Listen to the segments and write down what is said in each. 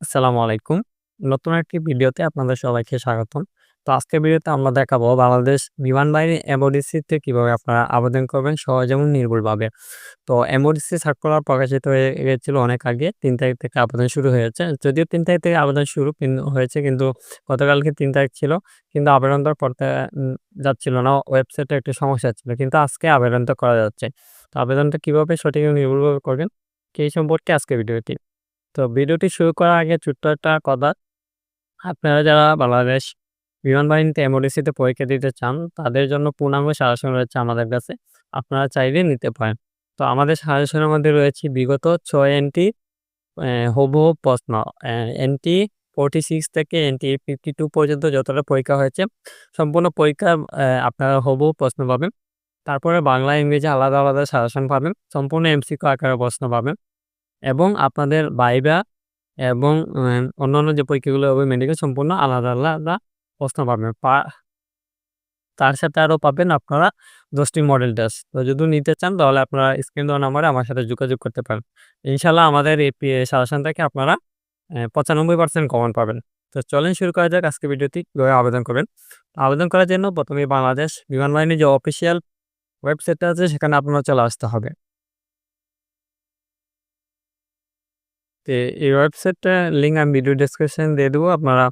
আসসালামু আলাইকুম। নতুন একটি ভিডিওতে আপনাদের সবাইকে স্বাগতম। তো আজকের ভিডিওতে আমরা দেখাবো বাংলাদেশ বিমান বাহিনী এমওডিসিতে কীভাবে আপনারা আবেদন করবেন সহজ এবং নির্ভুলভাবে। তো এমওডিসি সার্কুলার প্রকাশিত হয়ে গেছিল অনেক আগে, তিন তারিখ থেকে আবেদন শুরু হয়েছে। যদিও তিন তারিখ থেকে আবেদন শুরু হয়েছে কিন্তু গতকালকে তিন তারিখ ছিল। কিন্তু আবেদনটা করতে যাচ্ছিল না। ওয়েবসাইটে একটু সমস্যা ছিল। কিন্তু আজকে আবেদনটা করা যাচ্ছে। তো আবেদনটা কীভাবে সঠিক এবং নির্ভুলভাবে করবেন এই সম্পর্কে আজকের ভিডিওটি। তো ভিডিওটি শুরু করার আগে ছোট্ট একটা কথা। আপনারা যারা বাংলাদেশ বিমান বাহিনীতে এমওডিসিতে পরীক্ষা দিতে চান, তাদের জন্য পূর্ণাঙ্গ সাজেশন রয়েছে আমাদের কাছে। আপনারা চাইলে নিতে পারেন। তো আমাদের সাজেশনের মধ্যে রয়েছে বিগত ছয় এনটি অ্যা প্রশ্ন। এনটি এনটি 46 থেকে এনটি 52 পর্যন্ত যতটা পরীক্ষা হয়েছে, সম্পূর্ণ পরীক্ষা আপনারা হুবহু প্রশ্ন পাবেন। তারপরে বাংলা, ইংরেজি আলাদা, আলাদা সাজেশন পাবেন। সম্পূর্ণ এমসিকিউ আকারে প্রশ্ন পাবেন। এবং আপনাদের ভাইভা এবং অন্যান্য যে পরীক্ষাগুলো হবে মেডিকেল সম্পূর্ণ আলাদা, আলাদা প্রশ্ন পাবেন। তার সাথে আরও পাবেন আপনারা দশটি মডেল টেস্ট। তো যদি নিতে চান তাহলে আপনারা স্ক্রিন দেওয়া নাম্বারে আমার সাথে যোগাযোগ করতে পারেন। ইনশাল্লাহ আমাদের এই সাজেশন থেকে আপনারা পঁচানব্বই পার্সেন্ট কমন পাবেন। তো চলেন শুরু করা যাক আজকের ভিডিওটি কীভাবে আবেদন করবেন। আবেদন করার জন্য প্রথমে বাংলাদেশ বিমান বাহিনীর যে অফিসিয়াল ওয়েবসাইটটা আছে সেখানে আপনার চলে আসতে হবে। এই ওয়েবসাইটটার লিঙ্ক আমি ভিডিও ডেসক্রিপশনে দিয়ে দেবো। আপনারা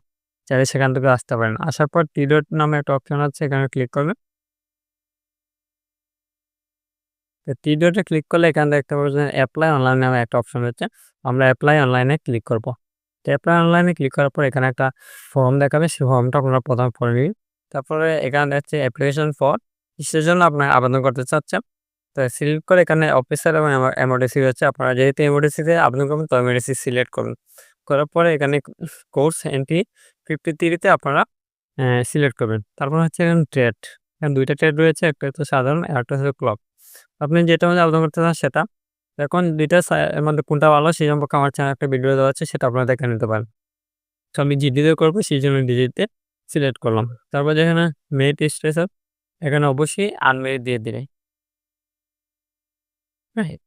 চাইলে সেখান থেকে আসতে পারেন। আসার পর টি-ডট নামে একটা অপশন আছে, এখানে ক্লিক করবেন। তো টি-ডটে ক্লিক করলে এখানে দেখতে পাচ্ছেন অ্যাপ্লাই অনলাইন নামে একটা অপশন রয়েছে। আমরা অ্যাপ্লাই অনলাইনে ক্লিক করব। তো অ্যাপ্লাই অনলাইনে ক্লিক করার পর এখানে একটা ফর্ম দেখাবে। সেই ফর্মটা আপনারা প্রথমে পড়ে নিন। তারপরে এখানে দেখছে অ্যাপ্লিকেশন ফর সেজন্য আপনার আবেদন করতে চাচ্ছেন। তো সিলেক্ট করে এখানে অফিসার এবং এম এমওডিসি রয়েছে। আপনারা যেহেতু এমওডিসিতে আবেদন করবেন, তো এমওডিসি সিলেক্ট করুন। করার পরে এখানে কোর্স এন্ট্রি 53 তে আপনারা সিলেক্ট করবেন। তারপর হচ্ছে এখানে ট্রেড। এখানে দুইটা ট্রেড রয়েছে। একটা হচ্ছে সাধারণ আর একটা হচ্ছে ক্লক। আপনি যেটা মধ্যে আবেদন করতে চান সেটা। এখন ২ টা এর মধ্যে কোনটা ভালো সেই সম্পর্কে আমার চ্যানেলে একটা ভিডিও দেওয়া আছে, সেটা আপনারা দেখে নিতে পারেন। তো আমি জিডিতে করব সেইজন্য ডিজিতে সিলেক্ট করলাম। তারপর যেখানে মেরিট স্ট্যাটাস এখানে অবশ্যই আনমেরিট দিয়ে দিবেন। রাইট।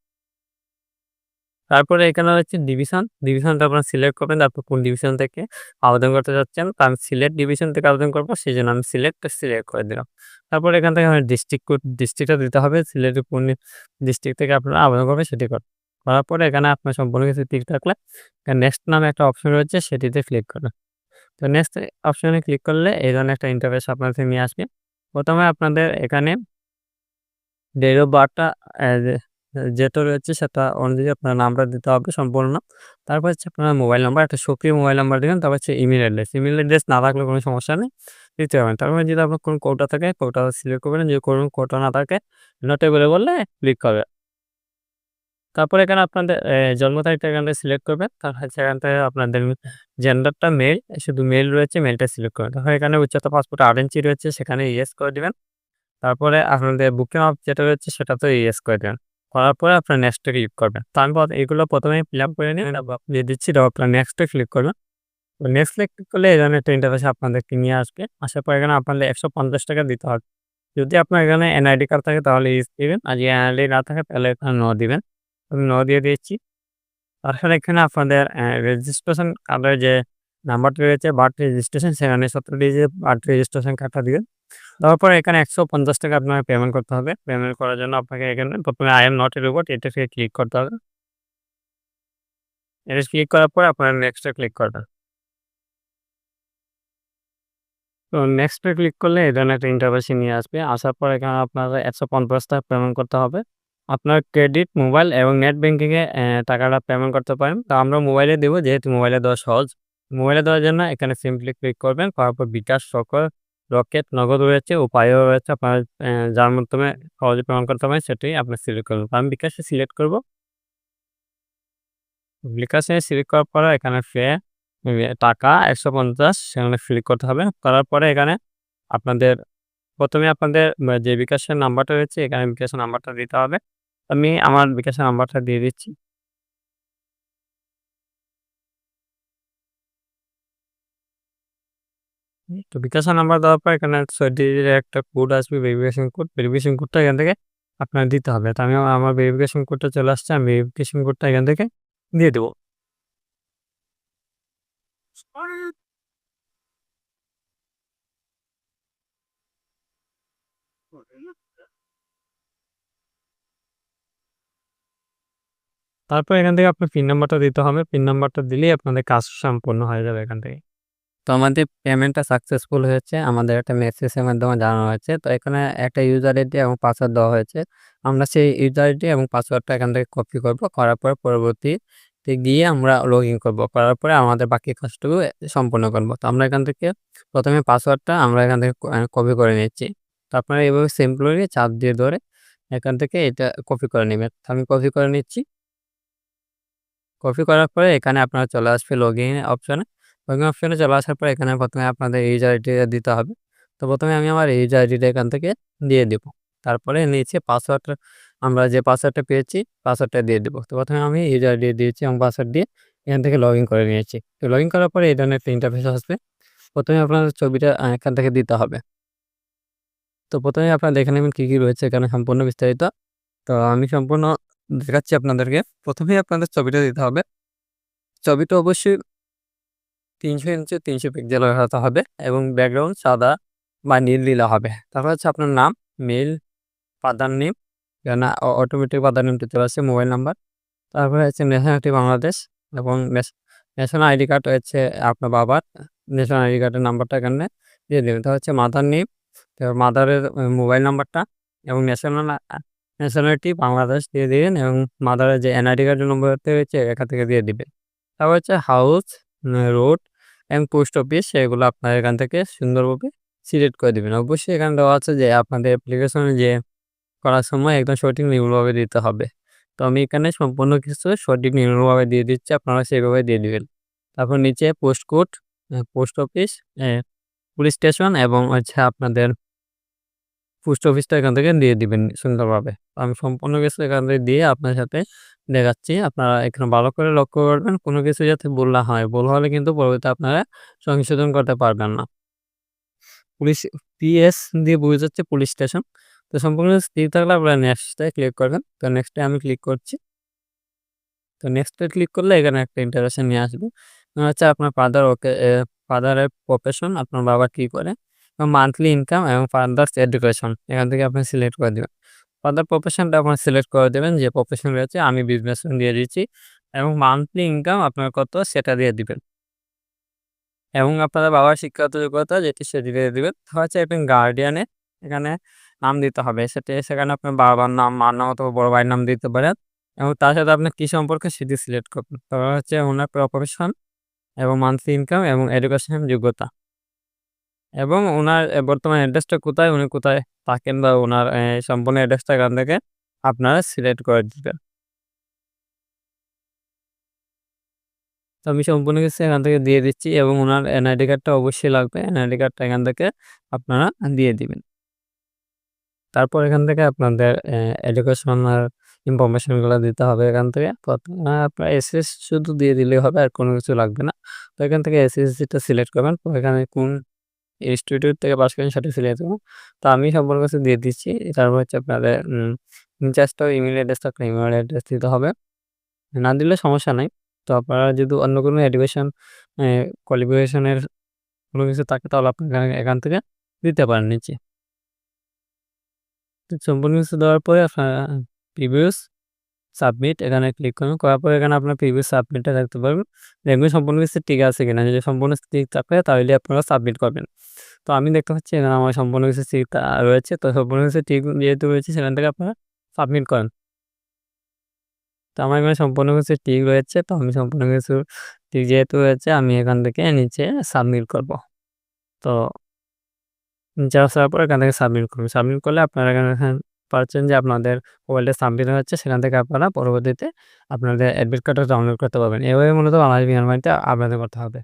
তারপরে এখানে হচ্ছে ডিভিশন। ডিভিশনটা আপনারা সিলেক্ট করবেন। তারপর কোন ডিভিশন থেকে আবেদন করতে চাচ্ছেন। তো আমি সিলেট ডিভিশন থেকে আবেদন করব সেই জন্য আমি সিলেক্টটা সিলেক্ট করে দিলাম। তারপর এখান থেকে আমি ডিস্ট্রিক্ট ডিস্ট্রিক্টটা দিতে হবে। সিলেটের কোন ডিস্ট্রিক্ট থেকে আপনারা আবেদন করবেন, সেটি করুন। করার পরে এখানে আপনার সম্পূর্ণ কিছু ঠিক থাকলে নেক্সট নামে একটা অপশন রয়েছে, সেটিতে ক্লিক করবেন। তো নেক্সট অপশনে ক্লিক করলে এই ধরনের একটা ইন্টারফেস আপনাদের নিয়ে আসবে। প্রথমে আপনাদের এখানে ডেট অফ বার্থটা যেটা রয়েছে সেটা অনুযায়ী আপনার নামটা দিতে হবে সম্পূর্ণ। নাম তারপর হচ্ছে আপনার মোবাইল নাম্বার একটা সক্রিয় মোবাইল নাম্বার দিবেন। তারপর হচ্ছে ইমেইল অ্যাড্রেস। ইমেইল অ্যাড্রেস না থাকলে কোনো সমস্যা নেই। দিতে পারবেন। তারপরে যদি আপনার কোনো কোটা থাকে কোটা সিলেক্ট করবেন। যদি কোনো কোটা না থাকে নট এভেইলেবল বললে ক্লিক করবেন। তারপরে এখানে আপনাদের জন্ম তারিখটা এখান থেকে সিলেক্ট করবেন। তারপর হচ্ছে এখান থেকে আপনাদের জেন্ডারটা মেল, শুধু মেল রয়েছে মেলটা সিলেক্ট করবেন। তারপর এখানে উচ্চতা পাসপোর্ট ৮ ইঞ্চি রয়েছে সেখানে ইয়েস করে দিবেন। তারপরে আপনাদের বুকিং মাপ যেটা রয়েছে সেটা তো ইয়েস করে দিবেন। করার পরে আপনার নেক্সট ক্লিক করবেন। তো আমি এগুলো প্রথমে ফিল আপ করে নিবেন দিয়ে দিচ্ছি, তারপর আপনার নেক্সট ক্লিক করবেন। তো ক্লিক করলে এই ধরনের একটা ইন্টারফেস আপনাদেরকে নিয়ে আসবে। আসার পর এখানে আপনাদের ৳১৫০ দিতে হবে। যদি আপনার এখানে এনআইডি কার্ড থাকে তাহলে ইয়েস দিবেন। আর যদি এনআইডি না থাকে তাহলে এখানে ন দিবেন। আমি নো দিয়ে দিয়েছি। তারপরে এখানে আপনাদের রেজিস্ট্রেশন কার্ডের যে নাম্বারটা রয়েছে বার্থ রেজিস্ট্রেশন সেখানে ১৭ ডিজিট বার্থ রেজিস্ট্রেশন কার্ডটা দিবেন। তারপর এখানে ৳১৫০ আপনাকে পেমেন্ট করতে হবে। পেমেন্ট করার জন্য আপনাকে এখানে প্রথমে I am not a robot এটাতে ক্লিক করতে হবে। এটা ক্লিক করার পর আপনারা নেক্সট ক্লিক করবেন। তো নেক্সট ক্লিক করলে এই ধরনের একটা ইন্টারফেসে নিয়ে আসবে। আসার পর এখানে আপনারা একশো পঞ্চাশ টাকা পেমেন্ট করতে হবে। আপনার ক্রেডিট, মোবাইল এবং নেট ব্যাংকিং এ টাকাটা পেমেন্ট করতে পারেন। তো আমরা মোবাইলে দেব যেহেতু মোবাইলে দেওয়া সহজ। মোবাইলে দেওয়ার জন্য এখানে সিম্পলি ক্লিক করবেন। করার পর বিকাশ, সকল, রকেট, নগদ রয়েছে, উপায়ও রয়েছে আপনার যার মাধ্যমে সহজে পেমেন্ট করতে পারেন সেটাই আপনি সিলেক্ট করবেন। আমি বিকাশে সিলেক্ট করব। বিকাশে সিলেক্ট করার পরে এখানে পে টাকা ১৫০ সেখানে ক্লিক করতে হবে। করার পরে এখানে আপনাদের প্রথমে আপনাদের যে বিকাশের নাম্বারটা রয়েছে এখানে বিকাশের নাম্বারটা দিতে হবে। আমি আমার বিকাশের নাম্বারটা দিয়ে দিচ্ছি। তো বিকাশা নাম্বার দেওয়ার পর এখানে ডিজিটের একটা কোড আসবে ভেরিফিকেশন কোড ভেরিফিকেশন কোডটা এখান থেকে আপনার দিতে হবে। তো আমি আমার ভেরিফিকেশন কোডটা চলে আসছে, আমি ভেরিফিকেশন কোডটা এখান থেকে দিয়ে দেবো। তারপর এখান থেকে আপনার পিন নাম্বারটা দিতে হবে। পিন নাম্বারটা দিলেই আপনাদের কাজ সম্পন্ন হয়ে যাবে এখান থেকে। তো আমাদের পেমেন্টটা সাকসেসফুল হয়েছে। আমাদের একটা মেসেজের মাধ্যমে জানানো হয়েছে। তো এখানে একটা ইউজার আইডি এবং পাসওয়ার্ড দেওয়া হয়েছে। আমরা সেই ইউজার আইডি এবং পাসওয়ার্ডটা এখান থেকে কপি করব। করার পর পরবর্তীতে গিয়ে আমরা লগ ইন করব। করার পরে আমাদের বাকি কাজটুকু সম্পূর্ণ করব। তো আমরা এখান থেকে প্রথমে পাসওয়ার্ডটা আমরা এখান থেকে কপি করে নিচ্ছি। তো আপনারা এভাবে সিম্পলি চাপ দিয়ে ধরে এখান থেকে এটা কপি করে নিবেন। তো আমি কপি করে নিচ্ছি। কপি করার পরে এখানে আপনারা চলে আসবে লগইন অপশনে। লগইন অপশনে চলে আসার পরে এখানে প্রথমে আপনাদের ইউজার আইডিটা দিতে হবে। তো প্রথমে আমি আমার ইউজার আইডিটা এখান থেকে দিয়ে দিব। তারপরে নিচে পাসওয়ার্ডটা আমরা যে পাসওয়ার্ডটা পেয়েছি পাসওয়ার্ডটা দিয়ে দিব। তো প্রথমে আমি ইউজার আইডি দিয়েছি এবং পাসওয়ার্ড দিয়ে এখান থেকে লগইন করে নিয়েছি। তো লগইন করার পরে এই ধরনের একটা ইন্টারফেস আসবে। প্রথমে আপনাদের ছবিটা এখান থেকে দিতে হবে। তো প্রথমে আপনারা দেখে নেবেন কী, কী রয়েছে এখানে সম্পূর্ণ বিস্তারিত। তো আমি সম্পূর্ণ দেখাচ্ছি আপনাদেরকে। প্রথমেই আপনাদের ছবিটা দিতে হবে। ছবিটা অবশ্যই ৩০০ ইঞ্চি ৩০০ পিক্সেলের হতে হবে এবং ব্যাকগ্রাউন্ড সাদা বা নীল দিলে হবে। তারপর হচ্ছে আপনার নাম, মেইল, ফাদার নেম, অ অটোমেটিক ফাদার নেমটা চলে আসছে, মোবাইল নাম্বার। তারপরে হচ্ছে ন্যাশনালিটি বাংলাদেশ এবং ন্যাশ ন্যাশনাল আইডি কার্ড হচ্ছে আপনার বাবার ন্যাশনাল আইডি কার্ডের নাম্বারটা এখানে দিয়ে দেবেন তারপর হচ্ছে মাদার নেম, মাদারের মোবাইল নাম্বারটা এবং ন্যাশনাল ন্যাশনালিটি বাংলাদেশ দিয়ে দিবেন এবং মাদারের যে এনআইডি কার্ডের নম্বরটা রয়েছে এখান থেকে দিয়ে দিবেন। তারপর হচ্ছে হাউস, রোড এবং পোস্ট অফিস সেগুলো আপনার এখান থেকে সুন্দরভাবে সিলেক্ট করে দিবেন। অবশ্যই এখানে দেওয়া আছে যে আপনাদের অ্যাপ্লিকেশনে যে করার সময় একদম সঠিক নির্ভুলভাবে দিতে হবে। তো আমি এখানে সম্পূর্ণ কিছু সঠিক নির্ভুলভাবে দিয়ে দিচ্ছি। আপনারা সেভাবে দিয়ে দিবেন। তারপর নিচে post code, post office, police station এবং হচ্ছে আপনাদের পোস্ট অফিসটা এখান থেকে দিয়ে দিবেন সুন্দরভাবে। আমি সম্পূর্ণ কিছু এখান থেকে দিয়ে আপনার সাথে দেখাচ্ছি। আপনারা এখানে ভালো করে লক্ষ্য করবেন, কোনো কিছু যাতে ভুল না হয়। ভুল হলে কিন্তু পরবর্তীতে আপনারা সংশোধন করতে পারবেন না। পুলিশ, পিএস দিয়ে বোঝাচ্ছে পুলিশ স্টেশন। তো সম্পূর্ণ স্থির থাকলে আপনারা নেক্সট ক্লিক করবেন। তো নেক্সট আমি ক্লিক করছি। তো নেক্সট ক্লিক করলে এখানে একটা ইন্টারেকশন নিয়ে আসবে। হচ্ছে আপনার ফাদার ওকে ফাদারের প্রফেশন আপনার বাবা কী করে মান্থলি ইনকাম এবং ফাদার্স এডুকেশন এখান থেকে আপনি সিলেক্ট করে দিবেন। ফাদার প্রফেশনটা আপনার সিলেক্ট করে দেবেন যে প্রফেশন রয়েছে আমি বিজনেসম্যান দিয়ে দিচ্ছি এবং মান্থলি ইনকাম আপনার কত সেটা দিয়ে দিবেন। এবং আপনাদের বাবার শিক্ষাগত যোগ্যতা যেটি সেটি দিয়ে দিবেন। হচ্ছে একজন গার্ডিয়ানে এখানে নাম দিতে হবে। সেটি সেখানে আপনার বাবার নাম, মার নাম অথবা বড় ভাইয়ের নাম দিতে পারেন এবং তার সাথে আপনার কী সম্পর্কে সেটি সিলেক্ট করবেন। তারপর হচ্ছে ওনার প্রফেশন এবং মান্থলি ইনকাম এবং এডুকেশন যোগ্যতা। এবং ওনার বর্তমান অ্যাড্রেসটা কোথায়, উনি কোথায় থাকেন বা ওনার সম্পূর্ণ অ্যাড্রেসটা এখান থেকে আপনারা সিলেক্ট করে দিবেন। তো আমি সম্পূর্ণ কিছু এখান থেকে দিয়ে দিচ্ছি এবং উনার এনআইডি কার্ডটা অবশ্যই লাগবে। এনআইডি কার্ডটা এখান থেকে আপনারা দিয়ে দিবেন। তারপর এখান থেকে আপনাদের এডুকেশনাল ইনফরমেশনগুলো দিতে হবে এখান থেকে। প্রথমে আপনার এসএস শুধু দিয়ে দিলেই হবে আর কোনো কিছু লাগবে না। তো এখান থেকে এসএসসিটা সিলেক্ট করবেন। তো এখানে কোন ইনস্টিটিউট থেকে পাস করেন করবেন। তো আমি সম্পূর্ণ কিছু দিয়ে দিচ্ছি। তারপর হচ্ছে আপনাদের জাস্ট ইমেইল অ্যাড্রেস থাকলে ইমেইল অ্যাড্রেস দিতে হবে। না দিলে সমস্যা নাই। তো আপনারা যদি অন্য কোনো এডুকেশন কোয়ালিফিকেশনের কোনো কিছু থাকে তাহলে আপনি এখানে থেকে দিতে পারেন নিচে। সম্পূর্ণ কিছু দেওয়ার পরে আপনারা প্রিভিয়াস সাবমিট এখানে ক্লিক করুন, করার পরে এখানে আপনার প্রিভিয়াস সাবমিটটা দেখতে পারবেন। দেখবেন সম্পূর্ণ কিছু ঠিক আছে কিনা। যদি সম্পূর্ণ ঠিক থাকে তাহলে আপনারা সাবমিট করবেন। তো আমি দেখতে পাচ্ছি এখানে আমার সম্পূর্ণ কিছু ঠিক রয়েছে। তো সম্পূর্ণ কিছু ঠিক যেহেতু রয়েছে, সেখান থেকে আপনারা সাবমিট করেন। তো আমার এখানে সম্পূর্ণ কিছু ঠিক রয়েছে। তো আমি সম্পূর্ণ কিছু ঠিক যেহেতু রয়েছে, আমি এখান থেকে নিচে সাবমিট করব। তো নিচে আসার পর এখান থেকে সাবমিট করবেন। সাবমিট করলে আপনারা এখানে পাচ্ছেন যে আপনাদের মোবাইলটা সাবমিট হচ্ছে সেখান থেকে আপনারা পরবর্তীতে আপনাদের অ্যাডমিট কার্ডটা ডাউনলোড করতে পারবেন। এভাবে মূলত বাংলাদেশ বাহিনীতে আবেদন করতে হবে।